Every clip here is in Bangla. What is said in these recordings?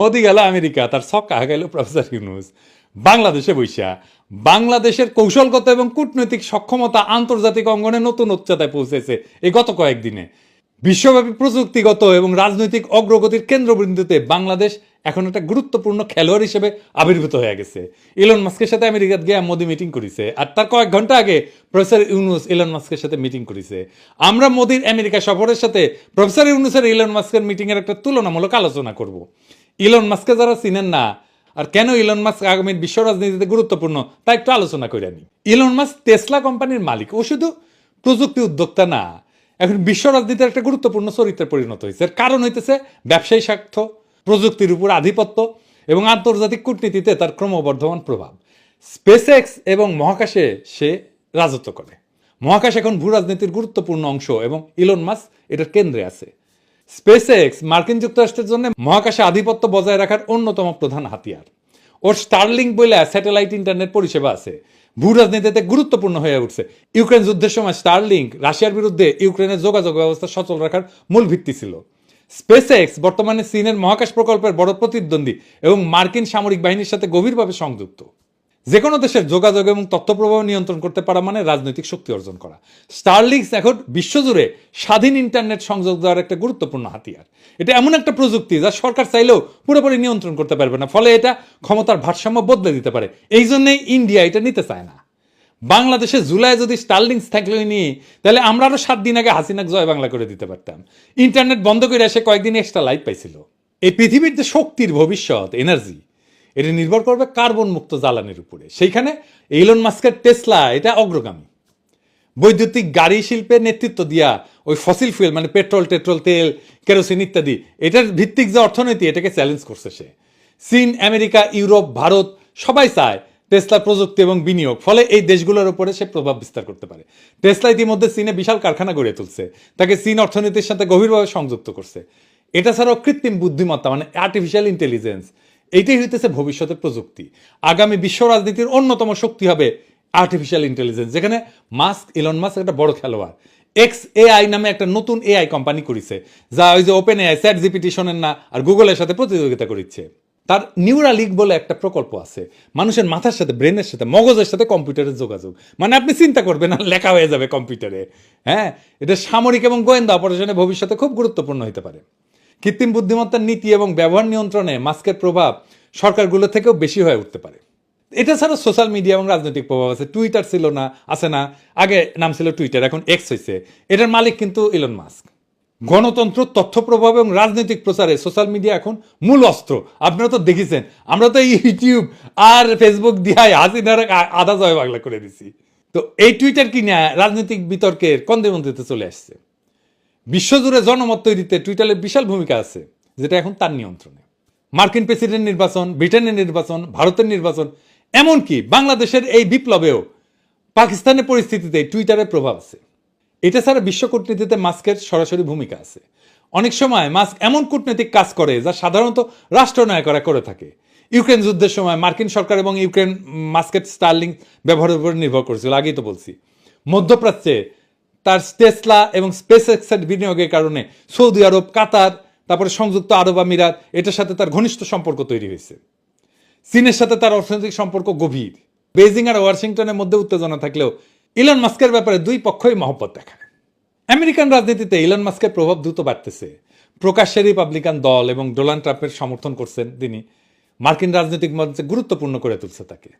মোদি গেল আমেরিকা, তার ছক্কা গেল প্রফেসর ইউনুস। বাংলাদেশে বৈশা, বাংলাদেশের কৌশলগত এবং কূটনৈতিক সক্ষমতা আন্তর্জাতিক অঙ্গনে নতুন উচ্চতায় পৌঁছেছে এই গত কয়েকদিনে। বিশ্বব্যাপী প্রযুক্তিগত এবং রাজনৈতিক অগ্রগতির কেন্দ্রবিন্দুতে বাংলাদেশ এখন একটা গুরুত্বপূর্ণ খেলোয়াড় হিসেবে আবির্ভূত হয়ে গেছে। ইলন মাস্কের সাথে আমেরিকাত গিয়ে মোদি মিটিং করেছে আর তার কয়েক ঘণ্টা আগে প্রফেসর ইউনুস ইলন মাস্কের সাথে মিটিং করেছে। আমরা মোদির আমেরিকা সফরের সাথে প্রফেসর ইউনুসের ইলন মাস্কের মিটিং এর একটা তুলনামূলক আলোচনা করব। ইলন মাস্কে যারা চিনেন না, আর কেন ইলন মাস্ক আগামী বিশ্ব রাজনীতিতে গুরুত্বপূর্ণ তা একটু আলোচনা করে আনি ইলন মাস্ক টেসলা কোম্পানির মালিক, ও শুধু প্রযুক্তি উদ্যোক্তা না, এখন বিশ্ব রাজনীতির একটা গুরুত্বপূর্ণ চরিত্রে পরিণত হয়েছে। এর কারণ হইতেছে ব্যবসায়ী স্বার্থ, প্রযুক্তির উপর আধিপত্য এবং আন্তর্জাতিক কূটনীতিতে তার ক্রমবর্ধমান প্রভাব। স্পেস এক্স এবং মহাকাশে সে রাজত্ব করে। মহাকাশ এখন ভূ রাজনীতির গুরুত্বপূর্ণ অংশ এবং ইলন মাস্ক এটার কেন্দ্রে আছে। স্পেস এক্স মার্কিন যুক্তরাষ্ট্রের জন্য মহাকাশে আধিপত্য বজায় রাখার অন্যতম প্রধান হাতিয়ার। ওর স্টারলিং বলে স্যাটেলাইট ইন্টারনেট পরিষেবা আছে। ভূ রাজনীতিতে গুরুত্বপূর্ণ হয়ে উঠছে। ইউক্রেন যুদ্ধের সময় স্টারলিংক রাশিয়ার বিরুদ্ধে ইউক্রেনের যোগাযোগ ব্যবস্থা সচল রাখার মূল ভিত্তি ছিল। স্পেস এক্স বর্তমানে চীনের মহাকাশ প্রকল্পের বড় প্রতিদ্বন্দ্বী এবং মার্কিন সামরিক বাহিনীর সাথে গভীরভাবে সংযুক্ত। যে কোনো দেশের যোগাযোগ এবং তথ্য প্রবাহ নিয়ন্ত্রণ করতে পারা মানে রাজনৈতিক শক্তি অর্জন করা। স্টারলিংস এখন বিশ্বজুড়ে স্বাধীন ইন্টারনেট সংযোগ দেওয়ার একটা গুরুত্বপূর্ণ হাতিয়ার। এটা এমন একটা প্রযুক্তি যা সরকার চাইলেও পুরোপুরি নিয়ন্ত্রণ করতে পারবে না, ফলে এটা ক্ষমতার ভারসাম্য বদলে দিতে পারে। এই জন্যই ইন্ডিয়া এটা নিতে চায় না। বাংলাদেশে জুলাই যদি স্টারলিংস থাকলে নিয়ে, তাহলে আমরা আরও সাত দিন আগে হাসিনাক জয় বাংলা করে দিতে পারতাম। ইন্টারনেট বন্ধ করে এসে কয়েকদিন এক্সট্রা লাইফ পাইছিল। এই পৃথিবীর যে শক্তির ভবিষ্যৎ এনার্জি এটা নির্ভর করবে কার্বন মুক্ত জ্বালানির উপরে। সেইখানে ইলন মাস্কের টেসলা এটা অগ্রগামী। বৈদ্যুতিক গাড়ি শিল্পে নেতৃত্ব দিয়া ওই ফসিল ফুয়েল মানে পেট্রোল টেট্রোল তেল কেরোসিন ইত্যাদি, এটার ভিত্তিক যে অর্থনীতি, এটাকে চ্যালেঞ্জ করছে সে। চীন, আমেরিকা, ইউরোপ, ভারত, সবাই চায় টেসলা প্রযুক্তি এবং বিনিয়োগ। ফলে এই দেশগুলোর উপরে সে প্রভাব বিস্তার করতে পারে। টেসলা ইতিমধ্যে চীনে বিশাল কারখানা গড়ে তুলছে। তাকে চীন অর্থনীতির সাথে গভীরভাবে সংযুক্ত করছে। এটা ছাড়াও কৃত্রিম বুদ্ধিমত্তা মানে আর্টিফিশিয়াল ইন্টেলিজেন্স এইটাই হইতেছে ভবিষ্যতের প্রযুক্তি। আগামী বিশ্ব রাজনীতির অন্যতম শক্তি হবে আর্টিফিশিয়াল ইন্টেলিজেন্স যেখানে মাস্ক ইলন মাস্ক একটা বড় খেলোয়াড়। এক্স এআই নামে একটা নতুন এআই কোম্পানি করেছে, যা ওই যে ওপেন এআই স্যাট জিপিটিশনের না, আর গুগলের সাথে প্রতিযোগিতা করছে তার নিউরালিক বলে একটা প্রকল্প আছে, মানুষের মাথার সাথে ব্রেনের সাথে, মগজের সাথে কম্পিউটারের যোগাযোগ। মানে আপনি চিন্তা করবেন না লেখা হয়ে যাবে কম্পিউটারে হ্যাঁ? এটা সামরিক এবং গোয়েন্দা অপারেশনে ভবিষ্যতে খুব গুরুত্বপূর্ণ হতে পারে। কৃত্রিম বুদ্ধিমত্তার নীতি এবং ব্যবহার নিয়ন্ত্রণে মাস্কের প্রভাব সরকারগুলো থেকেও বেশি হয়ে উঠতে পারে। এটা ছাড়া সোশ্যাল মিডিয়া এবং রাজনৈতিক প্রভাব আছে। টুইটার ছিল না, আছে না। আগে নাম ছিল টুইটার এখন এক্স হয়েছে এটার মালিক কিন্তু ইলন মাস্ক গণতন্ত্র, তথ্য প্রভাব এবং রাজনৈতিক প্রচারে সোশ্যাল মিডিয়া এখন মূল অস্ত্র। আপনারা তো দেখেছেন, আমরা তো ইউটিউব আর ফেসবুক দিয়ে হাসিনার আধা জয় বাংলা করে দিছি। তো এই টুইটার কিনা রাজনৈতিক বিতর্কের কন্দেমন্ত্রীতে চলে আসছে। বিশ্বজুড়ে জনমত তৈরিতে টুইটারের বিশাল ভূমিকা আছে, যেটা এখন তার নিয়ন্ত্রণে। মার্কিন প্রেসিডেন্ট নির্বাচন, ব্রিটেনের নির্বাচন, ভারতের নির্বাচন, এমনকি বাংলাদেশের এই বিপ্লবেও পাকিস্তানের পরিস্থিতিতে টুইটারের প্রভাব আছে। এটা ছাড়া বিশ্ব কূটনীতিতে মাস্কের সরাসরি ভূমিকা আছে। অনেক সময় মাস্ক এমন কূটনৈতিক কাজ করে যা সাধারণত রাষ্ট্রনায়করা করে থাকে। ইউক্রেন যুদ্ধের সময় মার্কিন সরকার এবং ইউক্রেন মাস্কেট স্টার্লিং ব্যবহারের উপর নির্ভর করেছিল, আগেই তো বলছি। মধ্যপ্রাচ্যে তার টেসলা এবং স্পেস এক্সের বিনিয়োগের কারণে সৌদি আরব, কাতার, তারপরে সংযুক্ত আরব আমিরাত, এটার সাথে তার ঘনিষ্ঠ সম্পর্ক তৈরি হয়েছে। চীনের সাথে তার অর্থনৈতিক সম্পর্ক গভীর। বেজিং আর ওয়াশিংটনের মধ্যে উত্তেজনা থাকলেও ইলন মাস্কের ব্যাপারে দুই পক্ষই মহব্বত দেখায়। আমেরিকান রাজনীতিতে ইলন মাস্কের প্রভাব দ্রুত বাড়তেছে। প্রকাশ্যে রিপাবলিকান দল এবং ডোনাল্ড ট্রাম্পের সমর্থন করছেন তিনি। মার্কিন রাজনৈতিক মঞ্চে গুরুত্বপূর্ণ করে তুলছে তাকে।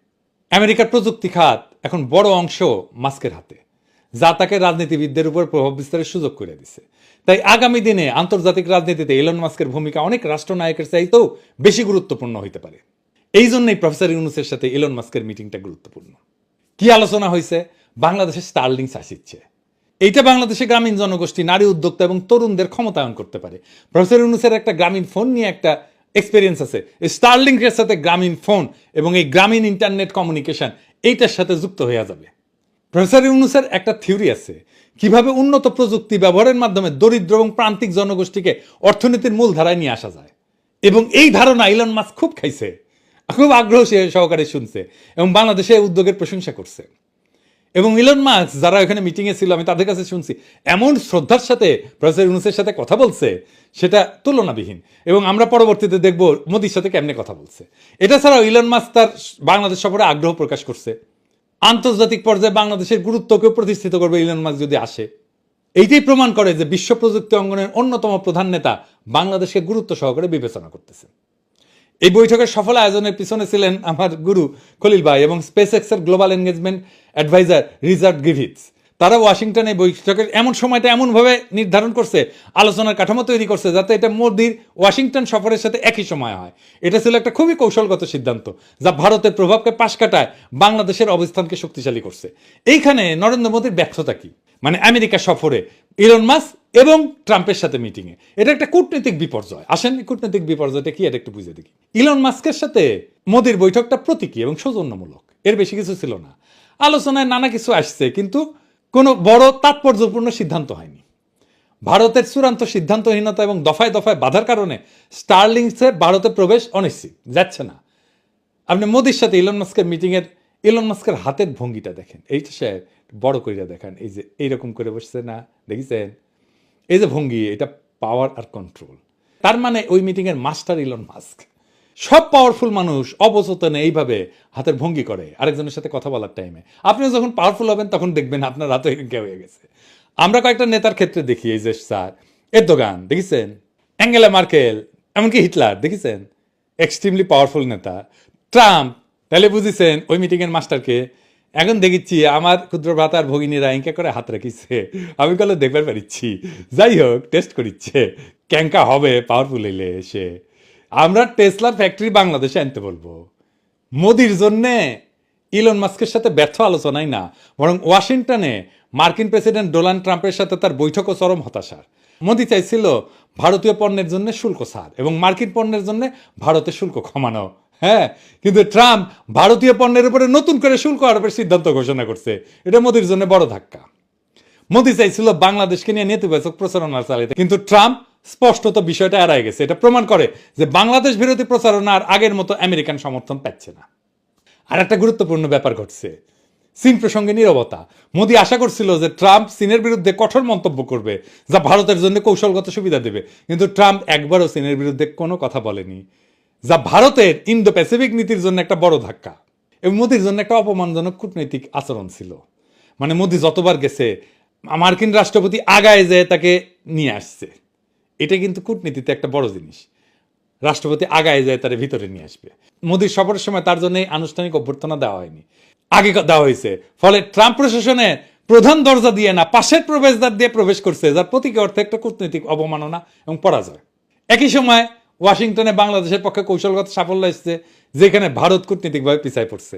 আমেরিকার প্রযুক্তি খাত এখন বড় অংশ মাস্কের হাতে। যা তাকে রাজনীতিবিদদের উপর প্রভাব বিস্তারের সুযোগ করে দিছে। তাই আগামী দিনে আন্তর্জাতিক রাজনীতিতে ইলন মাস্কের ভূমিকা অনেক রাষ্ট্রনায়কের চাইতেও বেশি গুরুত্বপূর্ণ হইতে পারে। এই জন্যই প্রফেসর ইউনুসের সাথে ইলন মাস্কের মিটিংটা গুরুত্বপূর্ণ। কি আলোচনা হয়েছে বাংলাদেশের স্টারলিংস আসিচ্ছে এইটা বাংলাদেশে গ্রামীণ জনগোষ্ঠী, নারী উদ্যোক্তা এবং তরুণদের ক্ষমতায়ন করতে পারে। প্রফেসর ইউনুসের একটা গ্রামীণ ফোন নিয়ে একটা এক্সপিরিয়েন্স আছে। স্টারলিংকের সাথে গ্রামীণ ফোন এবং এই গ্রামীণ ইন্টারনেট কমিউনিকেশন এইটার সাথে যুক্ত হয়ে যাবে। প্রফেসর ইউনুসের একটা থিওরি আছে। কীভাবে উন্নত প্রযুক্তি ব্যবহারের মাধ্যমে দরিদ্র এবং প্রান্তিক জনগোষ্ঠীকে অর্থনীতির মূল ধারায় নিয়ে আসা যায়। এবং এই ধারণা ইলন মাস্ক খুব খাইছে, খুব আগ্রহ সে সহকারে শুনছে এবং বাংলাদেশে উদ্যোগের প্রশংসা করছে। এবং ইলন মার্কস যারা এখানে মিটিংয়ে ছিল, আমি তাদের কাছে শুনছি, এমন শ্রদ্ধার সাথে প্রফেসর ইউনুসের সাথে কথা বলছে, সেটা তুলনাবিহীন। এবং আমরা পরবর্তীতে দেখব মোদির সাথে কেমনে কথা বলছে। এটা ছাড়াও ইলন মার্কস তার বাংলাদেশ সফরে আগ্রহ প্রকাশ করছে। আন্তর্জাতিক পর্যায়ে বাংলাদেশের গুরুত্বকে প্রতিষ্ঠিত করবে ইলন মাস্ক যদি আসে। এইটাই প্রমাণ করে যে বিশ্ব প্রযুক্তি অঙ্গনের অন্যতম প্রধান নেতা বাংলাদেশকে গুরুত্ব সহকারে বিবেচনা করতেছে। এই বৈঠকের সফল আয়োজনের পিছনে ছিলেন আমার গুরু খলিল ভাই এবং স্পেস এক্সের গ্লোবাল এনগেজমেন্ট অ্যাডভাইজার রিজার্ড গিভিটস তারা ওয়াশিংটনে বৈঠকের এমন সময়টা এমনভাবে নির্ধারণ করছে, আলোচনার কাঠামো তৈরি করছে যাতে এটা মোদির ওয়াশিংটন সফরের সাথে একই সময় হয়। এটা ছিল একটা খুবই কৌশলগত সিদ্ধান্ত, যা ভারতের প্রভাবকে পাশ কাটায় বাংলাদেশের অবস্থানকে শক্তিশালী করছে। এইখানে নরেন্দ্র মোদীর ব্যর্থতা কি? মানে আমেরিকা সফরে ইলন মাস এবং ট্রাম্পের সাথে মিটিংয়ে। এটা একটা কূটনৈতিক বিপর্যয়। আসেন কূটনৈতিক বিপর্যয়টা কি? এটা একটু বুঝে দেখি। ইলন মাস্কের সাথে মোদির বৈঠকটা প্রতীকী এবং সৌজন্যমূলক। এর বেশি কিছু ছিল না। আলোচনায় নানা কিছু আসছে, কিন্তু কোনো বড় তাৎপর্যপূর্ণ সিদ্ধান্ত হয়নি। ভারতের চূড়ান্ত সিদ্ধান্তহীনতা এবং দফায় দফায় বাধার কারণে স্টারলিংসের ভারতে প্রবেশ অনিশ্চিত, যাচ্ছে না। আপনি মোদির সাথে ইলন মাস্কের মিটিংয়ের ইলন মাস্কের হাতের ভঙ্গিটা দেখেন। এইটা সে বড় কইরা দেখেন, এই যে এইরকম করে বসছে না, দেখেছেন? এই যে ভঙ্গি, এটা পাওয়ার আর কন্ট্রোল তার মানে ওই মিটিংয়ের মাস্টার ইলন মাস্ক সব পাওয়ারফুল মানুষ অবচেতনে এইভাবে হাতের ভঙ্গি করে আরেকজনের সাথে কথা বলার টাইমে আপনিও যখন পাওয়ারফুল হবেন, তখন দেখবেন আপনার হাতে এরকম হয়ে গেছে। আমরা কয়েকটা নেতার ক্ষেত্রে দেখি, এই যে স্যার এর দোকান দেখেছেন? অ্যাঙ্গেলা মার্কেল, এমনকি হিটলার, দেখেছেন? এক্সট্রিমলি পাওয়ারফুল নেতা। ট্রাম্প, তাহলে বুঝেছেন, ওই মিটিংয়ের মাস্টারকে, এখন দেখিচ্ছি, আমার ক্ষুদ্র ভ্রাতার ভগিনীরা ইঙ্কা করে হাত রাখিছে। আমি কলে দেখবার পারিচ্ছি। যাই হোক টেস্ট করিচ্ছে। ক্যাঙ্কা হবে পাওয়ারফুল এলে এসে আমরা টেসলার ফ্যাক্টরি বাংলাদেশে আনতে বলব। মোদির জন্যে ইলন মাস্কের সাথে ব্যর্থ আলোচনাই না, বরং ওয়াশিংটনে মার্কিন প্রেসিডেন্ট ডোনাল্ড ট্রাম্পের সাথে তার বৈঠকও চরম হতাশার। মোদি চাইছিল ভারতীয় পণ্যের জন্য শুল্ক ছাড় এবং মার্কিন পণ্যের জন্য ভারতের শুল্ক কমানো। হ্যাঁ কিন্তু ট্রাম্প ভারতীয় পণ্যের উপরে নতুন করে শুল্ক আরোপের সিদ্ধান্ত ঘোষণা করছে। এটা মোদির জন্য বড় ধাক্কা। মোদি চাইছিল বাংলাদেশকে নিয়ে নেতিবাচক প্রচারণা চালাইতে কিন্তু ট্রাম্প স্পষ্টত বিষয়টা এড়াই গেছে। এটা প্রমাণ করে যে বাংলাদেশ বিরোধী প্রচারণা আর আগের মতো আমেরিকান সমর্থন পাচ্ছে না। আর একটা গুরুত্বপূর্ণ ব্যাপার ঘটছে। চীন প্রসঙ্গে নীরবতা। মোদি আশা করছিল যে ট্রাম্প চীনের বিরুদ্ধে কঠোর মন্তব্য করবে, যা ভারতের জন্য কৌশলগত সুবিধা দেবে। কিন্তু ট্রাম্প একবারও চীনের বিরুদ্ধে কোনো কথা বলেনি, যা ভারতের ইন্দো প্যাসিফিক নীতির জন্য একটা বড় ধাক্কা এবং মোদির জন্য একটা অপমানজনক কূটনৈতিক আচরণ ছিল। মানে মোদি যতবার গেছে, মার্কিন রাষ্ট্রপতি আগায় যেয়ে তাকে নিয়ে আসছে। এটা কিন্তু কূটনীতিতে একটা বড় জিনিস। রাষ্ট্রপতি আগায় যায়, তার ভিতরে নিয়ে আসবে। মোদির সফরের সময় তার জন্য আনুষ্ঠানিক অভ্যর্থনা দেওয়া হয়নি। আগে দেওয়া হয়েছে, ফলে ট্রাম্প প্রশাসনে প্রধান দরজা দিয়ে না, পাশের প্রবেশদ্বার দিয়ে প্রবেশ করছে, যার প্রতীকী অর্থে একটা কূটনৈতিক অবমাননা এবং পরাজয়। একই সময় ওয়াশিংটনে বাংলাদেশের পক্ষে কৌশলগত সাফল্য এসছে, যেখানে ভারত কূটনীতিকভাবে পিছায় পড়ছে।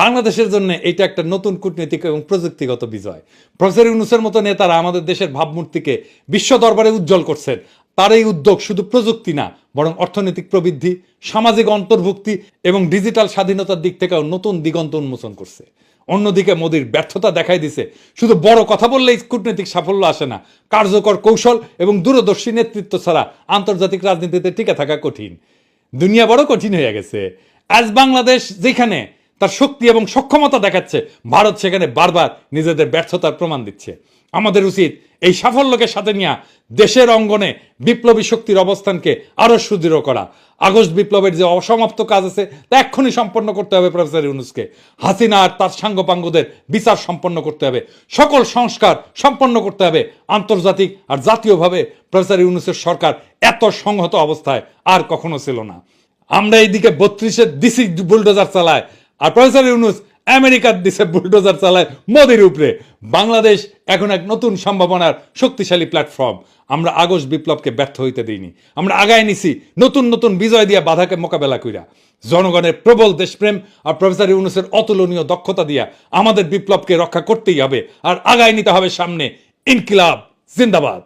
বাংলাদেশের জন্য এটা একটা নতুন কূটনৈতিক এবং প্রযুক্তিগত বিজয়। প্রফেসর ইউনুসের মতো নেতারা আমাদের দেশের ভাবমূর্তিকে বিশ্ব দরবারে উজ্জ্বল করছেন। তার এই উদ্যোগ শুধু প্রযুক্তি না, বরং অর্থনৈতিক প্রবৃদ্ধি, সামাজিক অন্তর্ভুক্তি এবং ডিজিটাল স্বাধীনতার দিক থেকেও নতুন দিগন্ত উন্মোচন করছে। অন্যদিকে মোদির ব্যর্থতা দেখাই দিছে। শুধু বড় কথা বললেই কূটনৈতিক সাফল্য আসে না। কার্যকর কৌশল এবং দূরদর্শী নেতৃত্ব ছাড়া আন্তর্জাতিক রাজনীতিতে টিকে থাকা কঠিন। দুনিয়া বড় কঠিন হয়ে গেছে। আজ বাংলাদেশ যেখানে তার শক্তি এবং সক্ষমতা দেখাচ্ছে। ভারত সেখানে বারবার নিজেদের ব্যর্থতার প্রমাণ দিচ্ছে। আমাদের উচিত এই সাফল্যকে সাথে নিয়ে দেশের অঙ্গনে বিপ্লবী শক্তির অবস্থানকে আরও সুদৃঢ় করা। আগস্ট বিপ্লবের যে অসমাপ্ত কাজ আছে, তা এক্ষুনি সম্পন্ন করতে হবে প্রফেসর ইউনুসকে। হাসিনা আর তার সাঙ্গপাঙ্গদের বিচার সম্পন্ন করতে হবে। সকল সংস্কার সম্পন্ন করতে হবে। আন্তর্জাতিক আর জাতীয়ভাবে প্রফেসর ইউনুসের সরকার এত সংহত অবস্থায় আর কখনো ছিল না। আমরা এইদিকে বত্রিশের ডিসি বুলডোজার চালায়। আর প্রফেসর ইউনুস আমেরিকার দিশে বুলডোজার চালায় মোদির উপরে। বাংলাদেশ এখন এক নতুন সম্ভাবনার শক্তিশালী প্ল্যাটফর্ম। আমরা আগস্ট বিপ্লবকে ব্যর্থ হইতে দিইনি। আমরা আগায় নিছি নতুন নতুন বিজয় দিয়া বাধাকে মোকাবেলা কইরা। জনগণের প্রবল দেশপ্রেম আর প্রফেসর ইউনুসের অতুলনীয় দক্ষতা দিয়া আমাদের বিপ্লবকে রক্ষা করতেই হবে। আর আগায় নিতে হবে সামনে ইনকিলাব, জিন্দাবাদ।